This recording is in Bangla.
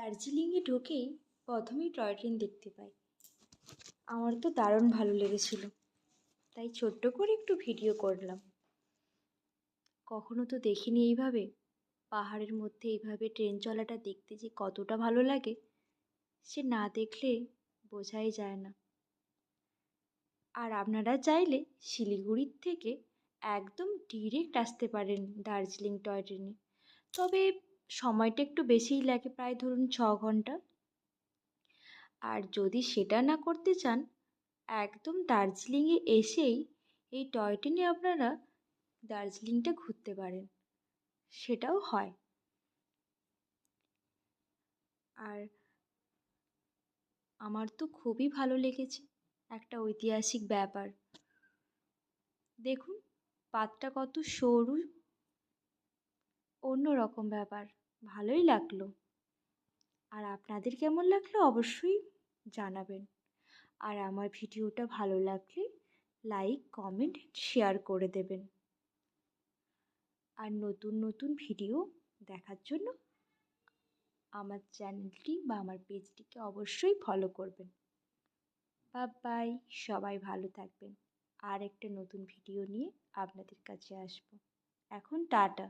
দার্জিলিংয়ে ঢুকেই প্রথমেই টয় ট্রেন দেখতে পাই। আমার তো দারুণ ভালো লেগেছিল। তাই ছোট্ট করে একটু ভিডিও করলাম। কখনো তো দেখিনি এইভাবে। পাহাড়ের মধ্যে এইভাবে ট্রেন চলাটা দেখতে যে কতটা ভালো লাগে, সে না দেখলে বোঝাই যায় না। আর আপনারা চাইলে শিলিগুড়ির থেকে একদম ডিরেক্ট আসতে পারেন দার্জিলিং টয় ট্রেনে। তবে সময়টা একটু বেশিই লাগে প্রায় ধরুন ছ ঘণ্টা। আর যদি সেটা না করতে চান, একদম দার্জিলিংয়ে এসেই এই টয় ট্রেনে আপনারা দার্জিলিংটা ঘুরতে পারেন। সেটাও হয়। আর আমার তো খুবই ভালো লেগেছে একটা ঐতিহাসিক ব্যাপার। দেখুন, পাতটা কত সরু অন্যরকম ব্যাপার। ভালোই লাগল। আর আপনাদের কেমন লাগল অবশ্যই জানাবেন। আর আমার ভিডিওটা ভালো লাগলে লাইক, কমেন্ট শেয়ার করে দেবেন। আর নতুন নতুন ভিডিও দেখার জন্য আমার চ্যানেলটি বা আমার পেজটিকে অবশ্যই ফলো করবেন। বা বাই সবাই ভালো থাকবেন। আর একটা নতুন ভিডিও নিয়ে আপনাদের কাছে আসব। এখন টাটা।